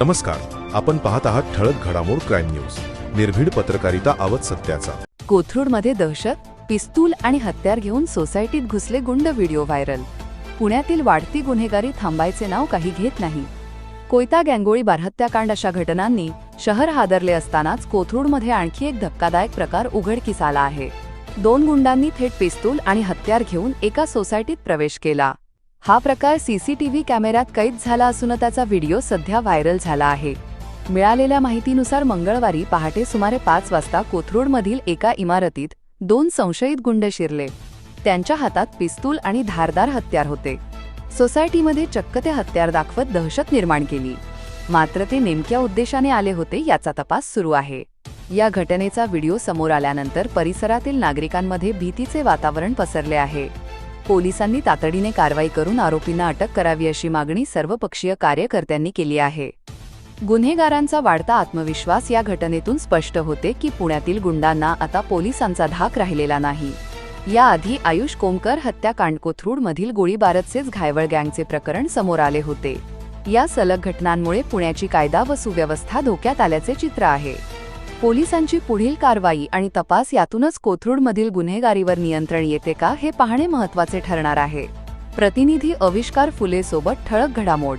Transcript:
नमस्कार आपण पाहत आहात ठळक घडामोड क्राईम न्यूज. निर्भीड पत्रकारिता आवत सत्याचा. कोथरूडमध्ये दहशत पिस्तूल आणि हत्यार घेऊन सोसायटीत घुसले गुंड व्हिडिओ व्हायरल. पुण्यातील वाढती गुन्हेगारी थांबायचे नाव काही घेत नाही. कोयता गँगोळी बारहत्याकांड अशा घटनांनी शहर हादरले असतानाच कोथरूडमध्ये आणखी एक धक्कादायक प्रकार उघडकीस आला आहे. दोन गुंडांनी थेट पिस्तूल आणि हत्यार घेऊन एका सोसायटीत प्रवेश केला. हा प्रकार सीसीटीव्ही कॅमेऱ्यात कैद झाला असून त्याचा व्हिडिओ सध्या व्हायरल झाला आहे. मिळालेल्या माहितीनुसार मंगळवारी पहाटे सुमारे पाच वाजता कोथरूडमधील एका इमारतीत दोन संशयित गुंड शिरले. त्यांच्या हातात पिस्तूल आणि धारदार हत्यार होते. सोसायटीमध्ये चक्क ते हत्यार दाखवत दहशत निर्माण केली. मात्र ते नेमक्या उद्देशाने आले होते याचा तपास सुरू आहे. या घटनेचा व्हिडिओ समोर आल्यानंतर परिसरातील नागरिकांमध्ये भीतीचे वातावरण पसरले आहे. पोलिसांनी तातडीने कारवाई करून आरोपींना अटक करावी अशी मागणी सर्वपक्षीय कार्यकर्त्यांनी केली आहे. गुन्हेगारांचा वाढता आत्मविश्वास या घटनेतून स्पष्ट होते की पुण्यातील गुंडांना आता पोलिसांचा धाक राहिलेला नाही. याआधी आयुष कोमकर हत्याकांड कोथरूडमधील गोळीबाराचेच घायवळ गँगचे प्रकरण समोर आले होते. या सलग घटनांमुळे पुण्याची कायदा व सुव्यवस्था धोक्यात आल्याचे चित्र आहे. पोलिसांची पुढील कारवाई आणि तपास यातूनच कोथरूडमधील गुन्हेगारीवर नियंत्रण येते का हे पाहणे महत्त्वाचे ठरणार आहे. प्रतिनिधी अविष्कार फुलेसोबत ठळक घडामोड.